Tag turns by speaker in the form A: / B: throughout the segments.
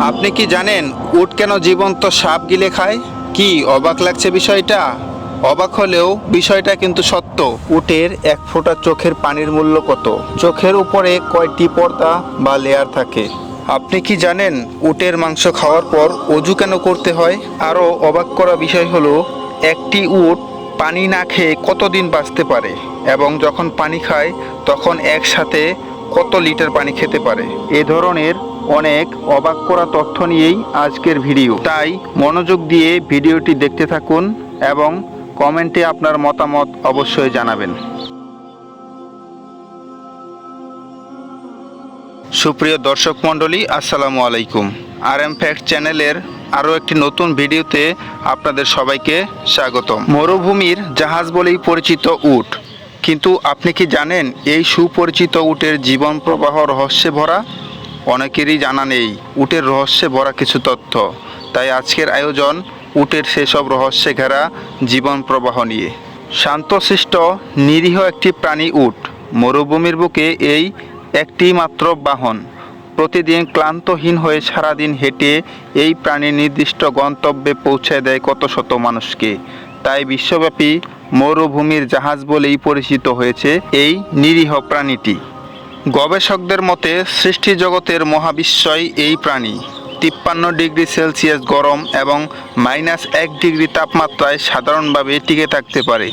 A: আপনি কি জানেন উট কেন জীবন্ত সাপ গিলে খায়? কি অবাক লাগছে বিষয়টা? অবাক হলেও বিষয়টা কিন্তু সত্য। উটের এক ফোঁটা চোখের পানির মূল্য কত? চোখের উপরে কয়টি পর্দা বা লেয়ার থাকে? আপনি কি জানেন উটের মাংস খাওয়ার পর অজু কেন করতে হয়? আরও অবাক করা বিষয় হলো, একটি উট পানি না খেয়ে কতদিন বাঁচতে পারে? এবং যখন পানি খায়, তখন একসাথে কত লিটার পানি খেতে পারে? এ ধরনের অনেক অবাক করা তথ্য নিয়েই আজকের ভিডিও। তাই মনোযোগ দিয়ে ভিডিওটি দেখতে থাকুন এবং কমেন্টে আপনার মতামত অবশ্যই জানাবেন। সুপ্রিয় দর্শক মণ্ডলী, আসসালামু আলাইকুম। আর এম ফ্যাক্ট চ্যানেলের আরও একটি নতুন ভিডিওতে আপনাদের সবাইকে স্বাগতম। মরুভূমির জাহাজ বলেই পরিচিত উট। কিন্তু আপনি কি জানেন এই সুপরিচিত উটের জীবন প্রবাহ রহস্যে ভরা? অনেকেরই জানা নেই, উটের রহস্যে ভরা কিছু তথ্য। তাই আজকের আয়োজন, উটের সেসব রহস্যে ঘেরা জীবন প্রবাহ নিয়ে। শান্তশিষ্ট, নিরীহ একটি প্রাণী উট, মরুভূমির বুকে এই একটি মাত্র বাহন। প্রতিদিন ক্লান্তহীন হয়ে সারাদিন হেঁটে এই প্রাণী নির্দিষ্ট গন্তব্যে পৌঁছে দেয় কত শত মানুষকে। তাই বিশ্বব্যাপী মরুভূমির জাহাজ বলেই পরিচিত হয়েছে এই নিরীহ প্রাণীটি। গবেষকদের মতে সৃষ্টি জগতের মহাবিশ্বই এই প্রাণী। তিপ্পান্ন ডিগ্রি সেলসিয়াস গরম এবং মাইনাস এক ডিগ্রি তাপমাত্রায় সাধারণভাবে টিকে থাকতে পারে,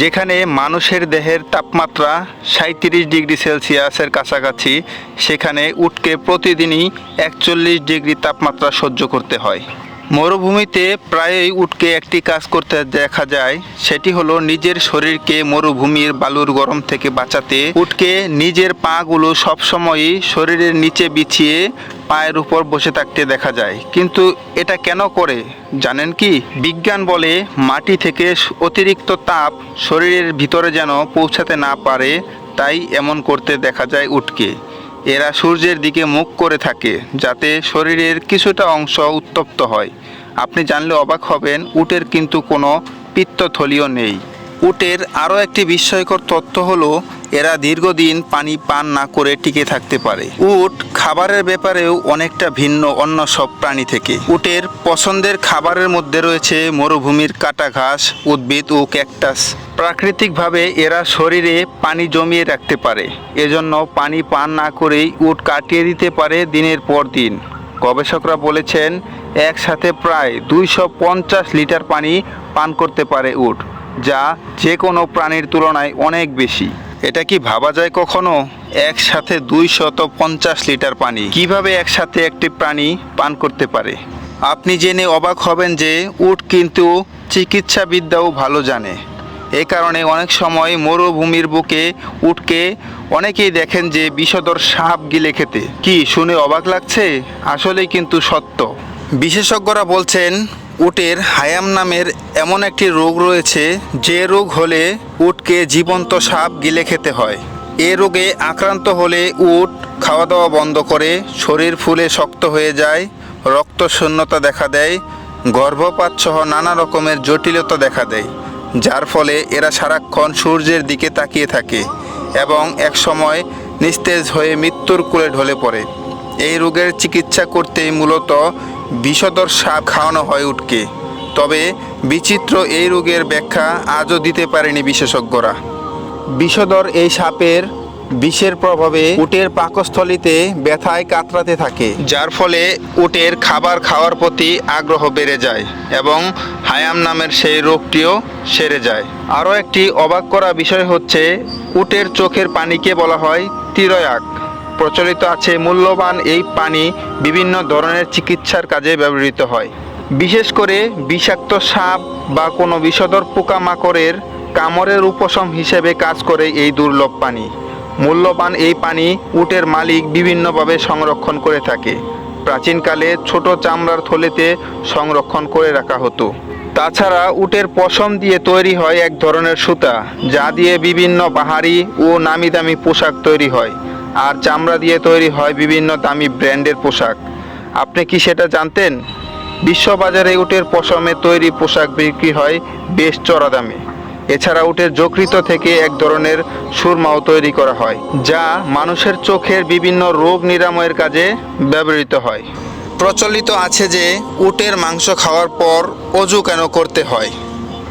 A: যেখানে মানুষের দেহের তাপমাত্রা সাঁত্রিশ ডিগ্রি সেলসিয়াসের কাছাকাছি, সেখানে উটকে প্রতিদিনই একচল্লিশ ডিগ্রি তাপমাত্রা সহ্য করতে হয়। মরুভূমিতে প্রায়ই উটকে একটি কাজ করতে দেখা যায়, সেটি হলো নিজের শরীরকে মরুভূমির বালুর গরম থেকে বাঁচাতে। উটকে নিজের পাগুলো সবসময়ই শরীরের নিচে বিছিয়ে পায়ের উপর বসে থাকতে দেখা যায়। কিন্তু এটা কেন করে, জানেন কি? বিজ্ঞান বলে মাটি থেকে অতিরিক্ত তাপ শরীরের ভিতরে যেন পৌঁছাতে না পারে, তাই এমন করতে দেখা যায় উটকে। এরা সূর্যের দিকে মুখ করে থাকে যাতে শরীরের কিছুটা অংশ উত্তপ্ত হয়। আপনি জানলে অবাক হবেন, উটের কিন্তু কোনো পিত্তথলিও নেই। উটের আরও একটি বিস্ময়কর তথ্য হলো, এরা দীর্ঘদিন পানি পান না করে টিকে থাকতে পারে। উট খাবারের ব্যাপারেও অনেকটা ভিন্ন, অন্য সব প্রাণী থেকে। উটের পছন্দের খাবারের মধ্যে রয়েছে মরুভূমির কাটা ঘাস, উদ্ভিদ ও ক্যাকটাস। প্রাকৃতিকভাবে এরা শরীরে পানি জমিয়ে রাখতে পারে। এজন্য পানি পান না করেই উট কাটিয়ে দিতে পারে দিনের পর দিন। গবেষকরা বলেছেন, একসাথে প্রায় দুইশো পঞ্চাশ লিটার পানি পান করতে পারে উট। যা যে কোনো প্রাণীর তুলনায় অনেক বেশি। এটা কি ভাবা যায় কখনো? একসাথে দুইশত পঞ্চাশ লিটার পানি। কীভাবে একসাথে একটি প্রাণী পান করতে পারে? আপনি জেনে অবাক হবেন যে উট কিন্তু চিকিৎসাবিদ্যাও ভালো জানে। এ কারণে অনেক সময় মরুভূমির বুকে উটকে অনেকেই দেখেন যে বিষধর সাপ গিলে খেতে। কি শুনে অবাক লাগছে? আসলেই কিন্তু সত্য। বিশেষজ্ঞরা বলছেন উটের হায়াম নামের এমন একটি রোগ রয়েছে, যে রোগ হলে উটকে জীবন্ত সাপ গিলে খেতে হয়। এ রোগে আক্রান্ত হলে উট খাওয়া দাওয়া বন্ধ করে, শরীর ফুলে শক্ত হয়ে যায়, রক্ত শূন্যতা দেখা দেয়, গর্ভপাত সহ নানা রকমের জটিলতা দেখা দেয়, যার ফলে এরা সারাক্ষণ সূর্যের দিকে তাকিয়ে থাকে এবং একসময় নিস্তেজ হয়ে মৃত্যুর কোলে ঢলে পড়ে। এই রোগের চিকিৎসা করতেই মূলত বিষধর সাপ খাওয়ানো হয় উটকে। তবে বিচিত্র এই রোগের ব্যাখ্যা আজও দিতে পারেনি বিশেষজ্ঞরা। বিষধর এই সাপের বিষের প্রভাবে উটের পাকস্থলিতে ব্যথায় কাতরাতে থাকে, যার ফলে উটের খাবার খাওয়ার প্রতি আগ্রহ বেড়ে যায় এবং হায়াম নামের সেই রোগটিও সেরে যায়। আরও একটি অবাক করা বিষয় হচ্ছে, উটের চোখের পানিকে বলা হয় তিরয়াক। প্রচলিত আছে, মূল্যবান এই পানি বিভিন্ন ধরনের চিকিৎসার কাজে ব্যবহৃত হয়। বিশেষ করে বিষাক্ত সাপ বা কোনো বিষধর পোকামাকড়ের কামড়ের উপশম হিসেবে কাজ করে এই দুর্লভ পানি। মূল্যবান এই পানি উটের মালিক বিভিন্নভাবে সংরক্ষণ করে থাকে। প্রাচীনকালে ছোট চামড়ার থলেতে সংরক্ষণ করে রাখা হতো। তাছাড়া উটের পশম দিয়ে তৈরি হয় এক ধরনের সুতা, যা দিয়ে বিভিন্ন বাহারি ও নামি দামি পোশাক তৈরি হয়। আর চামড়া দিয়ে তৈরি হয় বিভিন্ন দামি ব্র্যান্ডের পোশাক। আপনি কি সেটা জানতেন? বিশ্ববাজারে উটের পশমে তৈরি পোশাক বিক্রি হয় বেশ চড়া দামে। এছাড়া উটের যকৃত থেকে এক ধরনের সুরমাও তৈরি করা হয়, যা মানুষের চোখের বিভিন্ন রোগ নিরাময়ের কাজে ব্যবহৃত হয়। প্রচলিত আছে যে, উটের মাংস খাওয়ার পর অজু কেন করতে হয়?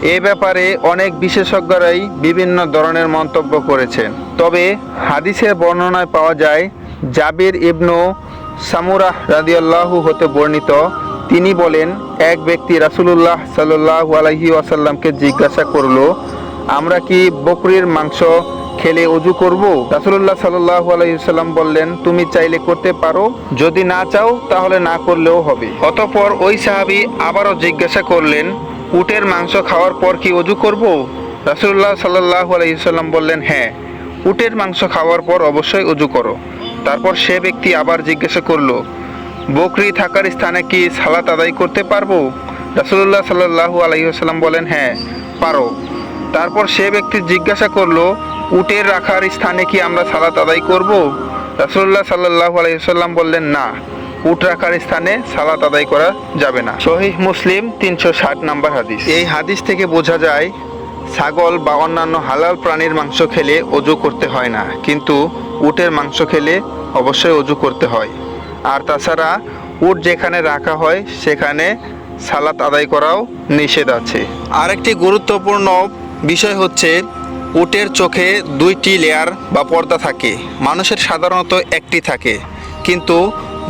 A: এ ব্যাপারে অনেক বিশেষজ্ঞরাই বিভিন্ন ধরনের মন্তব্য করেছেন। তবে হাদিসের বর্ণনায় পাওয়া যায়, জাবির ইবনু সামুরাহ রাদিয়াল্লাহু হতে বর্ণিত, তিনি বলেন, এক ব্যক্তি রাসূলুল্লাহ সাল্লাল্লাহু আলাইহি ওয়াসাল্লামকে জিজ্ঞাসা করল, আমরা কি বকরির মাংস খেলে অজু করব? রাসূলুল্লাহ সাল্লাল্লাহু আলাইহি ওয়াসাল্লাম বললেন, তুমি চাইলে করতে পারো, যদি না চাও তাহলে না করলেও হবে। অতঃপর ওই সাহাবী আবারও জিজ্ঞাসা করলেন উটের মাংস খাওয়ার পর কি অজু করব? রাসূলুল্লাহ সাল্লাল্লাহু আলাইহি ওয়াসাল্লাম বললেন হ্যাঁ উটের মাংস খাওয়ার পর অবশ্যই অজু করো। তারপর সে ব্যক্তি আবার জিজ্ঞাসা করল, বকরি থাকার স্থানে কি সালাত আদায় করতে পারব? রাসূলুল্লাহ সাল্লাল্লাহু আলাইহি ওয়াসাল্লাম বলেন হ্যাঁ পারো। তারপর সে ব্যক্তি জিজ্ঞাসা করল, উটের রাখার স্থানে কি আমরা সালাত আদায় করব? রাসুল্লাহ সাল্লাল্লাহু আলাইহি ওয়াসাল্লাম বললেন, না। উট রাখার স্থানে সালাত আদায় করা যাবে না। সহিহ মুসলিম তিনশো ষাট নাম্বার হাদিস। এই হাদিস থেকে বোঝা যায়, ছাগল বা অন্যান্য হালাল প্রাণীর মাংস খেলে অজু করতে হয় না, কিন্তু উটের মাংস খেলে অবশ্যই অজু করতে হয়। আর তাছাড়া, উট যেখানে রাখা হয়, সেখানে সালাত আদায় করাও নিষেধ আছে। আরেকটি গুরুত্বপূর্ণ বিষয় হচ্ছে, উটের চোখে দুইটি লেয়ার বা পর্দা থাকে। মানুষের সাধারণত একটি থাকে, কিন্তু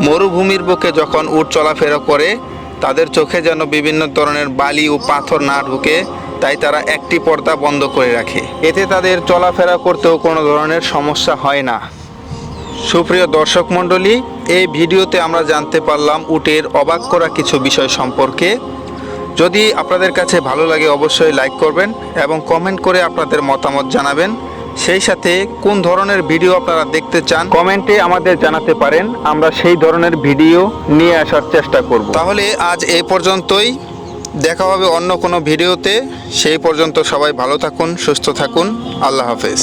A: মরুভূমির বুকে যখন উট চলাফেরা করে, তাদের চোখে যেন বিভিন্ন ধরনের বালি ও পাথর না ঢুকে, তাই তারা একটি পর্দা বন্ধ করে রাখে। এতে তাদের চলাফেরা করতেও কোনো ধরনের সমস্যা হয় না। সুপ্রিয় দর্শক মণ্ডলী, এই ভিডিওতে আমরা জানতে পারলাম উটের অবাক করা কিছু বিষয় সম্পর্কে। যদি আপনাদের কাছে ভালো লাগে, অবশ্যই লাইক করবেন এবং কমেন্ট করে আপনাদের মতামত জানাবেন। সেই সাথে কোন ধরনের ভিডিও আপনারা দেখতে চান কমেন্টে আমাদের জানাতে পারেন, আমরা সেই ধরনের ভিডিও নিয়ে আসার চেষ্টা করব। তাহলে আজ এই পর্যন্তই, দেখা হবে অন্য কোনো ভিডিওতে, সেই পর্যন্ত সবাই ভালো থাকুন, সুস্থ থাকুন, আল্লাহ হাফেজ।